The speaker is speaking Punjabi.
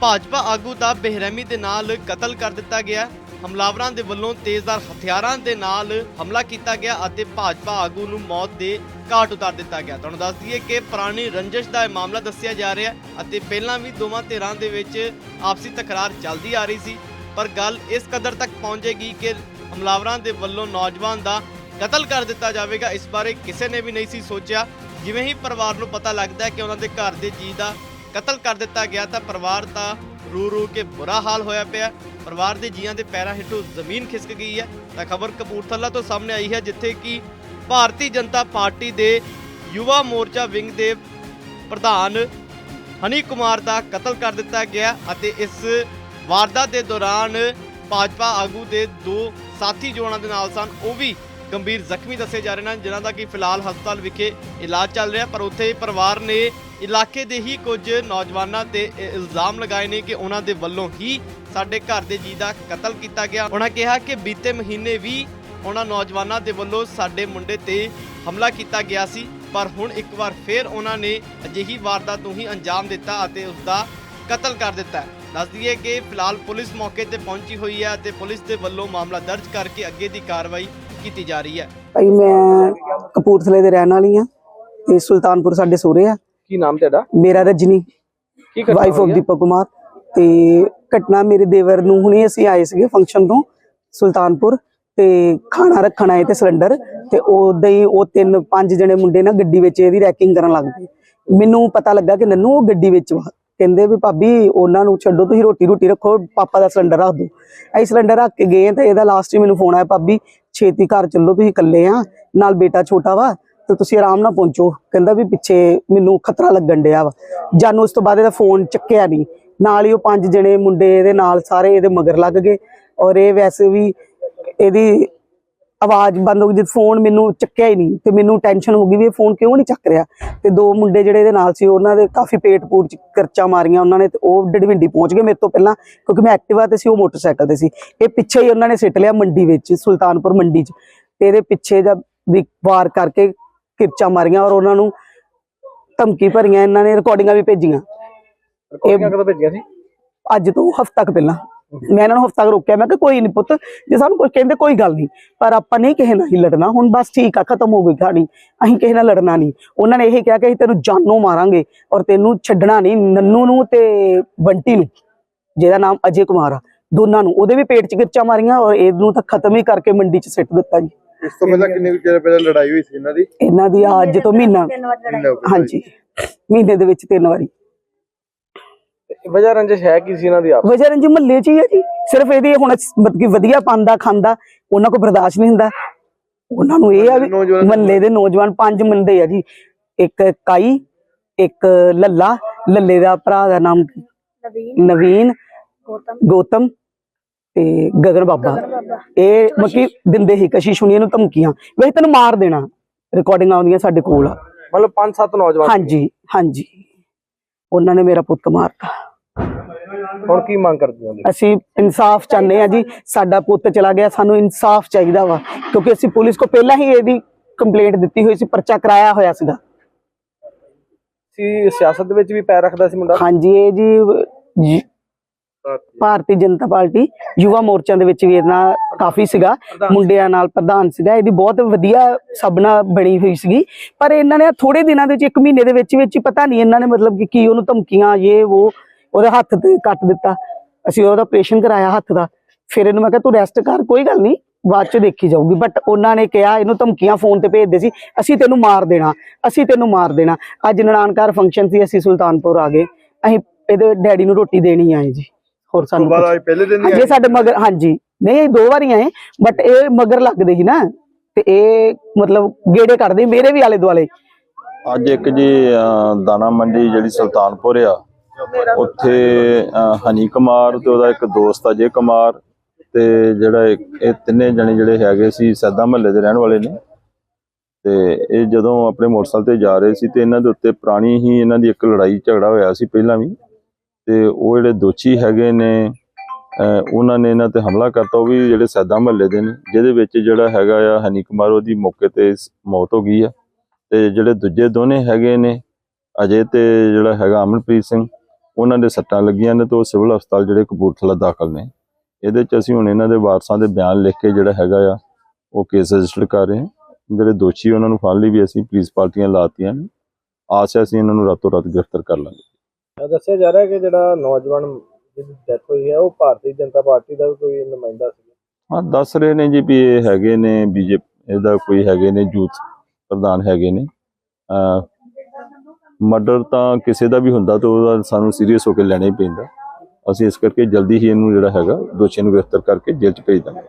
ਭਾਜਪਾ ਆਗੂ ਦਾ ਬੇਰਹਿਮੀ ਦੇ ਨਾਲ ਕਤਲ ਕਰ ਦਿੱਤਾ ਗਿਆ। ਹਮਲਾਵਰਾਂ ਦੇ ਵੱਲੋਂ ਤੇਜ਼ਧਾਰ ਹਥਿਆਰਾਂ ਦੇ ਨਾਲ ਹਮਲਾ ਕੀਤਾ ਗਿਆ ਅਤੇ ਭਾਜਪਾ ਆਗੂ ਨੂੰ ਮੌਤ ਦੇ ਘਾਟ ਉਤਾਰ ਦਿੱਤਾ ਗਿਆ। ਤੁਹਾਨੂੰ ਦੱਸ ਦਈਏ ਕਿ ਪੁਰਾਣੀ ਰੰਜਿਸ਼ ਦਾ ਇਹ ਮਾਮਲਾ ਦੱਸਿਆ ਜਾ ਰਿਹਾ ਅਤੇ ਪਹਿਲਾਂ ਵੀ ਦੋਵਾਂ ਧਿਰਾਂ ਦੇ ਵਿੱਚ ਆਪਸੀ ਤਕਰਾਰ ਚੱਲਦੀ ਆ ਰਹੀ ਸੀ। ਪਰ ਗੱਲ ਇਸ ਕਦਰ ਤੱਕ ਪਹੁੰਚੇਗੀ ਕਿ ਹਮਲਾਵਰਾਂ ਦੇ ਵੱਲੋਂ ਨੌਜਵਾਨ ਦਾ ਕਤਲ ਕਰ ਦਿੱਤਾ ਜਾਵੇਗਾ, ਇਸ ਬਾਰੇ ਕਿਸੇ ਨੇ ਵੀ ਨਹੀਂ ਸੀ ਸੋਚਿਆ। ਜਿਵੇਂ ਹੀ ਪਰਿਵਾਰ ਨੂੰ ਪਤਾ ਲੱਗਦਾ ਹੈ ਕਿ ਉਹਨਾਂ ਦੇ ਘਰ ਦੇ ਜੀ ਦਾ ਕਤਲ ਕਰ ਦਿੱਤਾ ਗਿਆ ਤਾਂ ਪਰਿਵਾਰ ਦਾ ਰੂ ਰੂ ਕੇ ਬੁਰਾ ਹਾਲ ਹੋਇਆ ਪਿਆ। ਪਰਿਵਾਰ ਦੇ ਜੀਆਂ ਦੇ ਪੈਰਾਂ ਹੇਠੋਂ ਜ਼ਮੀਨ ਖਿਸਕ ਗਈ ਹੈ। ਤਾਂ ਖਬਰ ਕਪੂਰਥਲਾ ਤੋਂ ਸਾਹਮਣੇ ਆਈ ਹੈ, ਜਿੱਥੇ ਕਿ ਭਾਰਤੀ ਜਨਤਾ ਪਾਰਟੀ ਦੇ ਯੁਵਾ ਮੋਰਚਾ ਵਿੰਗ ਦੇ ਪ੍ਰਧਾਨ ਹਨੀ ਕੁਮਾਰ ਦਾ ਕਤਲ ਕਰ ਦਿੱਤਾ ਗਿਆ ਅਤੇ ਇਸ ਵਾਰਦਾਤ ਦੇ ਦੌਰਾਨ ਭਾਜਪਾ ਆਗੂ ਦੇ ਦੋ ਸਾਥੀ ਜੋ ਉਹਨਾਂ ਦੇ ਨਾਲ ਸਨ। ਉਹ ਵੀ ਗੰਭੀਰ ਜ਼ਖਮੀ ਦੱਸੇ ਜਾ ਰਹੇ ਹਨ ਜਿਨ੍ਹਾਂ ਦਾ ਕਿ ਫਿਲਹਾਲ ਹਸਪਤਾਲ ਵਿਖੇ ਇਲਾਜ ਚੱਲ ਰਿਹਾ, ਪਰ ਉੱਥੇ ਪਰਿਵਾਰ ਨੇ ਇਲਾਕੇ ਦੇ ਹੀ ਕੁਝ ਨੌਜਵਾਨਾਂ ਤੇ ਇਲਜ਼ਾਮ ਲਗਾਏ ਨੇ ਕਿ ਉਹਨਾਂ ਦੇ ਵੱਲੋਂ ਹੀ ਸਾਡੇ ਘਰ ਦੇ ਜੀ ਦਾ ਕਤਲ ਕੀਤਾ ਗਿਆ। ਉਹਨਾਂ ਕਿਹਾ ਕਿ ਬੀਤੇ ਮਹੀਨੇ ਵੀ ਉਹਨਾਂ ਨੌਜਵਾਨਾਂ ਦੇ ਵੱਲੋਂ ਸਾਡੇ ਮੁੰਡੇ ਤੇ ਹਮਲਾ ਕੀਤਾ ਗਿਆ ਸੀ, ਪਰ ਹੁਣ ਇੱਕ ਵਾਰ ਫੇਰ ਉਹਨਾਂ ਨੇ ਅਜਿਹੀ ਵਾਰਦਾਤ ਨੂੰ ਹੀ ਅੰਜਾਮ ਦਿੱਤਾ ਅਤੇ ਉਸ ਦਾ ਕਤਲ ਕਰ ਦਿੱਤਾ। ਹੈ। ਦੱਸ ਦਈਏ ਕਿ ਫਿਲਹਾਲ ਪੁਲਿਸ ਮੌਕੇ ਤੇ ਪਹੁੰਚੀ ਹੋਈ ਹੈ ਅਤੇ ਪੁਲਿਸ ਦੇ ਵੱਲੋਂ ਮਾਮਲਾ ਦਰਜ ਕਰਕੇ ਅੱਗੇ ਦੀ ਕਾਰਵਾਈ ਕੀਤੀ ਜਾ ਰਹੀ ਹੈ। ਭਾਈ, ਮੈਂ ਕਪੂਰਥਲੇ ਦੇ ਰਹਿਣ ਵਾਲੀ ਆ ਤੇ ਸੁਲਤਾਨਪੁਰ ਸਾਡੇ ਸੋਹਰੇ ਆ। ਕੀ ਨਾਮ ਤੁਹਾਡਾ? ਮੇਰਾ ਰਜਨੀ ਕੀ ਘਟਨਾ ਵਾਈਫ ਆਫ ਹੈ? ਦੀਪਕ ਕੁਮਾਰ। ਤੇ ਘਟਨਾ ਮੇਰੇ ਦੇਵਰ ਨੂੰ ਹੁਣੇ ਅਸੀਂ ਆਏ ਸੀਗੇ ਫੰਕਸ਼ਨ ਤੋਂ ਸੁਲਤਾਨਪੁਰ। ਤੇ ਖਾਣਾ ਰੱਖਣ ਆਏ ਤੇ ਸਿਲੰਡਰ ਤੇ ਉਦਾਂ ਹੀ ਉਹ ਤਿੰਨ ਪੰਜ ਜਣੇ ਮੁੰਡੇ ਨਾ ਗੱਡੀ ਵਿੱਚ ਇਹਦੀ ਰੈਕਿੰਗ ਕਰਨ ਲੱਗ ਪਏ। ਮੈਨੂੰ ਪਤਾ ਲੱਗਾ ਕਿ ਨੰਨੂ ਉਹ ਗੱਡੀ ਵਿੱਚ ਵਾ। ਕਹਿੰਦੇ ਵੀ ਭਾਬੀ ਉਹਨਾਂ ਨੂੰ ਛੱਡੋ ਤੁਸੀਂ ਰੋਟੀ ਰੋਟੀ ਰੱਖੋ ਪਾਪਾ ਦਾ ਸਿਲੰਡਰ ਰੱਖ ਦਿਓ ਅਸੀਂ ਸਿਲੰਡਰ ਰੱਖ ਕੇ ਗਏ ਤੇ ਇਹਦਾ ਲਾਸਟ ਹੀ ਮੈਨੂੰ ਫੋਨ ਆਇਆ ਭਾਬੀ ਛੇਤੀ ਘਰ ਚੱਲੋ ਤੁਸੀਂ ਇਕੱਲੇ ਆ ਨਾਲ ਬੇਟਾ ਛੋਟਾ ਵਾ ਤੇ ਤੁਸੀਂ ਆਰਾਮ ਨਾਲ ਪਹੁੰਚੋ। ਕਹਿੰਦਾ ਵੀ ਪਿੱਛੇ ਮੈਨੂੰ ਖਤਰਾ ਲੱਗਣ ਡਿਆ ਵਾ। ਜਾਨੂੰ ਉਸ ਤੋਂ ਬਾਅਦ ਇਹਦਾ ਫੋਨ ਚੱਕਿਆ ਨਹੀਂ। ਨਾਲ ਹੀ ਉਹ ਪੰਜ ਜਣੇ ਮੁੰਡੇ ਇਹਦੇ ਨਾਲ ਸਾਰੇ ਇਹਦੇ ਮਗਰ ਲੱਗ ਗਏ। ਔਰ ਇਹ ਵੈਸੇ ਵੀ ਇਹਦੀ ਆਵਾਜ਼ ਬੰਦ ਹੋ ਗਈ। ਜਦ ਫੋਨ ਮੈਨੂੰ ਚੱਕਿਆ ਹੀ ਨਹੀਂ, ਤੇ ਮੈਨੂੰ ਟੈਨਸ਼ਨ ਹੋ ਗਈ ਵੀ ਇਹ ਫੋਨ ਕਿਉਂ ਨਹੀਂ ਚੱਕ ਰਿਹਾ? ਤੇ ਦੋ ਮੁੰਡੇ ਜਿਹੜੇ ਇਹਦੇ ਨਾਲ ਸੀ, ਉਹਨਾਂ ਦੇ ਕਾਫੀ ਪੇਟ ਪੂਟ ਚ ਕਰਚਾ ਮਾਰੀਆਂ ਉਹਨਾਂ ਨੇ ਤੇ ਉਹ ਡਡਵਿੰਡੀ ਪਹੁੰਚ ਗਏ ਮੇਰੇ ਤੋਂ ਪਹਿਲਾਂ, ਕਿਉਂਕਿ ਮੈਂ ਐਕਟਿਵਾ ਤੇ ਸੀ, ਉਹ ਮੋਟਰਸਾਈਕਲ ਤੇ ਸੀ। ਇਹ ਪਿੱਛੇ ਹੀ ਉਹਨਾਂ ਨੇ ਸਿੱਟ ਲਿਆ ਮੰਡੀ ਵਿੱਚ, ਸੁਲਤਾਨਪੁਰ ਮੰਡੀ 'ਚ। ਤੇ ਇਹਦੇ ਪਿੱਛੇ ਜਦ ਵੀ ਵਾਰ ਕਰਕੇ ਕਿਰਚਾ ਮਾਰੀਆਂ ਔਰ ਉਹਨਾਂ ਨੂੰ ਧਮਕੀ ਭਰੀਆਂ ਇਹਨਾਂ ਨੇ ਰਿਕਾਰਡਿੰਗਾਂ ਵੀ ਭੇਜੀਆਂ। ਰਿਕਾਰਡਿੰਗਾਂ ਕਦੋਂ ਭੇਜੀਆਂ ਸੀ? ਅੱਜ ਤੋਂ ਹਫ਼ਤਾ ਕੁ ਪਹਿਲਾਂ। ਮੈਂ ਇਹਨਾਂ ਨੂੰ ਹਫ਼ਤਾ ਕੁ ਰੋਕਿਆ ਮੈਂ ਕਿ ਕੋਈ ਨਹੀਂ ਪੁੱਤ ਜੇ ਸਾਨੂੰ ਕੁਝ ਕਹਿੰਦੇ ਕੋਈ ਗੱਲ ਨਹੀਂ ਪਰ ਆਪਾਂ ਨਹੀਂ ਕਿਸੇ ਨਾਲ ਹੀ ਲੜਨਾ ਹੁਣ ਬਸ ਠੀਕ ਆ ਖਤਮ ਹੋ ਗਈ ਕਹਾਣੀ। ਅਸੀਂ ਕਿਸੇ ਨਾਲ ਲੜਨਾ ਨਹੀਂ ਉਹਨਾਂ ਨੇ ਇਹ ਕਿਹਾ ਕਿ ਅਸੀਂ ਤੈਨੂੰ ਜਾਨੋਂ ਮਾਰਾਂਗੇ ਔਰ ਤੈਨੂੰ ਛੱਡਣਾ ਨਹੀਂ ਨੰਨੂ ਨੂੰ ਤੇ ਬੰਟੀ ਨੂੰ ਜਿਹਦਾ ਨਾਮ ਅਜੇ ਕੁਮਾਰ ਆ। ਦੋਨਾਂ ਨੂੰ ਉਹਦੇ ਵੀ ਪੇਟ 'ਚ ਗਿਰਚਾਂ ਮਾਰੀਆਂ ਔਰ ਇਹਨੂੰ ਤਾਂ ਖਤਮ ਹੀ ਕਰਕੇ ਮੰਡੀ 'ਚ ਸਿੱਟ ਦਿੱਤਾ ਜੀ। ਇਸ ਤੋਂ ਪਹਿਲਾਂ ਕਿੰਨੇ ਕੁ ਚਿਰ ਪਹਿਲਾਂ ਲੜਾਈ ਹੋਈ ਸੀ ਇਹਨਾਂ ਦੀ? ਇਹਨਾਂ ਦੀ ਅੱਜ ਤੋਂ ਮਹੀਨਾ। ਕੁ ਹਾਂਜੀ। ਮਹੀਨੇ ਦੇ ਵਿੱਚ ਤਿੰਨ ਵਾਰੀ। ਵਜ੍ਹਾ ਰੰਜਿਸ਼ ਹੈ ਕੀ ਸੀ ਇਹਨਾਂ ਦੀ ਆਪ? ਵਜ੍ਹਾ ਰੰਜੀ ਮਹੱਲੇ 'ਚ ਹੀ ਹੈ ਜੀ। ਸਿਰਫ ਇਹਦੀ ਹੁਣ ਮਤਲਬ ਕਿ ਵਧੀਆ ਪਾਉਂਦਾ ਖਾਂਦਾ ਉਹਨਾਂ ਕੋਲ ਬਰਦਾਸ਼ਤ ਨਹੀਂ ਹੁੰਦਾ। ਉਹਨਾਂ ਨੂੰ ਇਹ ਆ ਵੀ ਨੌਜਵਾਨ- ਮਹੱਲੇ ਦੇ ਨੌਜਵਾਨ ਪੰਜ ਮੁੰਡੇ ਆ ਜੀ। ਇੱਕ ਕਾਈ ਇੱਕ ਲੱਲਾ ਲੱਲੇ ਦਾ ਭਰਾ ਦਾ ਨਾਮ ਨਵੀਨ। ਗੌਤਮ ਤੇ ਗਗਨ ਬਾਬਾ। ਇਹ ਮੱਕੀ ਦਿੰਦੇ ਹੀ ਕਸ਼ਿਸ਼ ਹੁਣੀ ਨੂੰ ਧਮਕੀਆਂ। ਵੈਸੇ ਤੈਨੂੰ ਮਾਰ ਦੇਣਾ ਰਿਕਾਰਡਿੰਗ ਆਉਂਦੀਆਂ ਸਾਡੇ ਕੋਲ। ਮਤਲਬ ਪੰਜ ਸੱਤ ਨੌਜਵਾਨ ਹਾਂਜੀ ਹਾਂਜੀ। ਉਹਨਾਂ ਨੇ ਮੇਰਾ ਪੁੱਤ ਮਾਰਤਾ। ਹੁਣ ਕੀ ਮੰਗ ਕਰਦੇ ਹੋ? ਅਸੀਂ ਇਨਸਾਫ ਚਾਹੁੰਦੇ ਆ ਜੀ ਸਾਡਾ ਪੁੱਤ ਚਲਾ ਗਿਆ ਸਾਨੂੰ ਇਨਸਾਫ ਚਾਹੀਦਾ ਵਾ। ਕਿਉਂਕਿ ਅਸੀਂ ਪੁਲਿਸ ਕੋ ਪਹਿਲਾਂ ਹੀ ਇਹਦੀ ਕੰਪਲੇਂਟ ਦਿੱਤੀ ਹੋਈ ਸੀ ਪਰਚਾ ਕਰਾਇਆ ਹੋਇਆ ਸੀਗਾ। ਸੀ ਸਿਆਸਤ ਦੇ ਵਿੱਚ ਵੀ ਪੈਰ ਰੱਖਦਾ ਸੀ ਮੁੰਡਾ। ਹਾਂਜੀ ਇਹ ਜੀ- ਭਾਰਤੀ ਜਨਤਾ ਪਾਰਟੀ ਯੁਵਾ ਮੋਰਚਾ ਦੇ ਵਿੱਚ ਵੀ ਇਹਨਾਂ ਕਾਫੀ ਸੀਗਾ ਮੁੰਡਿਆਂ ਨਾਲ ਪ੍ਰਧਾਨ ਸੀਗਾ ਇਹਦੀ ਬਹੁਤ ਵਧੀਆ ਸਭਨਾ ਬਣੀ ਹੋਈ ਸੀਗੀ। ਪਰ ਇਹਨਾਂ ਨੇ ਥੋੜੇ ਦਿਨਾਂ ਦੇ ਵਿੱਚ ਇੱਕ ਮਹੀਨੇ ਦੇ ਵਿੱਚ ਵਿੱਚ ਪਤਾ ਨਹੀਂ ਇਹਨਾਂ ਨੇ ਮਤਲਬ ਕਿ ਕੀ ਉਹਨੂੰ ਧਮਕੀਆਂ ਇਹ ਉਹ ਉਹਦੇ ਹੱਥ ਤੇ ਕੱਟ ਦਿੱਤਾ। ਅਸੀਂ ਉਹਦਾ ਆਪਰੇਸ਼ਨ ਕਰਾਇਆ ਹੱਥ ਦਾ। ਫਿਰ ਇਹਨੂੰ ਮੈਂ ਕਿਹਾ ਤੂੰ ਰੈਸਟ ਕਰ ਕੋਈ ਗੱਲ ਨਹੀਂ ਬਾਅਦ ਚ ਦੇਖੀ ਜਾਊਗੀ। ਬਟ ਉਹਨਾਂ ਨੇ ਕਿਹਾ ਇਹਨੂੰ ਧਮਕੀਆਂ ਫੋਨ ਤੇ ਭੇਜਦੇ ਸੀ ਅਸੀਂ ਤੈਨੂੰ ਮਾਰ ਦੇਣਾ ਅਸੀਂ ਤੈਨੂੰ ਮਾਰ ਦੇਣਾ। ਅੱਜ ਨਨਾਣਕਾਰ ਫੰਕਸ਼ਨ ਸੀ ਅਸੀਂ ਸੁਲਤਾਨਪੁਰ ਆ ਗਏ। ਅਸੀਂ ਇਹਦੇ ਡੈਡੀ ਨੂੰ ਰੋਟੀ ਦੇਣੀ ਆਏ ਜੀ। ਹੋਰ ਸਾਨੂੰ ਬਾਅਦ ਕੁਛ- ਅੱਜ ਪਹਿਲੇ ਦਿਨ ਹੀ ਹਾਂਜੀ ਇਹ ਸਾਡੇ ਮਗਰ ਹਾਂਜੀ। ਨਹੀਂ ਇਹ ਦੋ ਵਾਰੀ ਆਏ ਬਟ ਇਹ ਮਗਰ ਲੱਗਦੇ ਸੀ ਨਾ। ਤੇ ਇਹ ਮਤਲਬ ਗੇੜੇ ਕੱਢਦੇ ਮੇਰੇ ਵੀ ਆਲੇ ਦੁਆਲੇ। ਅੱਜ ਇੱਕ ਜੀ ਅਹ, ਦਾਣਾ ਮੰਡੀ ਜਿਹੜੀ ਸੁਲਤਾਨਪੁਰ ਆ ਉੱਥੇ ਅਹ, ਹਨੀ ਕੁਮਾਰ ਤੇ ਉਹਦਾ ਇੱਕ ਦੋਸਤ ਅਜੇ ਕੁਮਾਰ ਤੇ ਜਿਹੜਾ ਇੱਕ- ਇਹ ਤਿੰਨੇ ਜਣੇ ਜਿਹੜੇ ਹੈਗੇ ਸੀ ਸੈਦਾ ਮਹੱਲੇ ਦੇ ਰਹਿਣ ਵਾਲੇ ਨੇ। ਤੇ ਇਹ ਜਦੋਂ ਆਪਣੇ ਮੋਟਰਸਾਈਕਲ ਤੇ ਜਾ ਰਹੇ ਸੀ ਤੇ ਇਹਨਾਂ ਦੇ ਉੱਤੇ ਪੁਰਾਣੀ ਹੀ ਇਹਨਾਂ ਦੀ ਇੱਕ ਲੜਾਈ ਝਗੜਾ ਹੋਇਆ ਸੀ ਪਹਿਲਾਂ ਵੀ। ਤੇ ਉਹ ਜਿਹੜੇ ਦੋਸ਼ੀ ਹੈਗੇ ਨੇ ਉਹਨਾਂ ਨੇ ਇਹਨਾਂ ਤੇ ਹਮਲਾ ਕਰਤਾ, ਉਹ ਵੀ ਜਿਹੜੇ ਸੈਦਾ ਮਹੱਲੇ ਦੇ ਨੇ, ਜਿਹਦੇ ਵਿੱਚ ਜਿਹੜਾ ਹੈਗਾ ਆ ਹਨੀ ਕੁਮਾਰ, ਉਹਦੀ ਮੌਕੇ ਤੇ ਮੌਤ ਹੋ ਗਈ ਆ। ਤੇ ਜਿਹੜੇ ਦੂਜੇ ਦੋਨੇ ਹੈਗੇ ਨੇ, ਅਜੇ ਤੇ ਜਿਹੜਾ ਹੈਗਾ ਅਮਨਪ੍ਰੀਤ ਸਿੰਘ, ਉਹਨਾਂ ਦੇ ਸੱਟਾਂ ਲੱਗੀਆਂ ਨੇ ਤੇ ਉਹ ਸਿਵਲ ਹਸਪਤਾਲ ਜਿਹੜੇ ਕਪੂਰਥਲਾ ਦਾਖਲ ਨੇ। ਇਹਦੇ ਚ ਅਸੀਂ ਹੁਣ ਇਹਨਾਂ ਦੇ ਵਾਰਸਾਂ ਦੇ ਬਿਆਨ ਲਿਖ ਕੇ ਜਿਹੜਾ ਹੈਗਾ ਆ, ਉਹ ਕੇਸ ਰਜਿਸਟਰ ਕਰ ਰਹੇ ਹਾਂ। ਜਿਹੜੇ ਦੋਸ਼ੀ ਉਹਨਾਂ ਨੂੰ ਫੜ ਲਈ ਵੀ ਅਸੀਂ ਪੁਲਿਸ ਪਾਰਟੀਆਂ ਲਾਤੀਆਂ ਨੇ। ਆਸ ਹੈ ਅਸੀਂ ਇਹਨਾਂ ਨੂੰ ਰਾਤੋਂ ਰਾਤ ਗ੍ਰਿਫਤਾਰ ਕਰ ਲਾਂਗੇ। ਦੱਸਿਆ ਜਾ ਰਿਹਾ ਕਿ ਜਿਹੜਾ ਨੌਜਵਾਨ ਜਿਹਦੀ ਡੈਥ ਹੋਈ ਹੈ, ਉਹ ਭਾਰਤੀ ਜਨਤਾ ਪਾਰਟੀ ਦਾ ਕੋਈ ਨੁਮਾਇੰਦਾ ਸੀ? ਹਾਂ, ਦੱਸ ਰਹੇ ਨੇ ਜੀ ਵੀ ਇਹ ਹੈਗੇ ਨੇ ਬੀਜੇਪੀ, ਇਹਦਾ ਕੋਈ ਹੈਗੇ ਨੇ ਯੂਥ ਪ੍ਰਧਾਨ ਹੈਗੇ ਨੇ। ਮਰਡਰ ਤਾਂ ਕਿਸੇ ਦਾ ਵੀ ਹੁੰਦਾ ਤਾਂ ਉਹਦਾ ਸਾਨੂੰ ਸੀਰੀਅਸ ਹੋ ਕੇ ਲੈਣਾ ਹੀ ਪੈਂਦਾ। ਅਸੀਂ ਇਸ ਕਰਕੇ ਜਲਦੀ ਹੀ ਇਹਨੂੰ ਜਿਹੜਾ ਹੈਗਾ ਦੋਸ਼ੀਆਂ ਨੂੰ ਗ੍ਰਿਫਤਾਰ ਕਰਕੇ ਜੇਲ੍ਹ 'ਚ ਭੇਜ ਦਾਂਗੇ।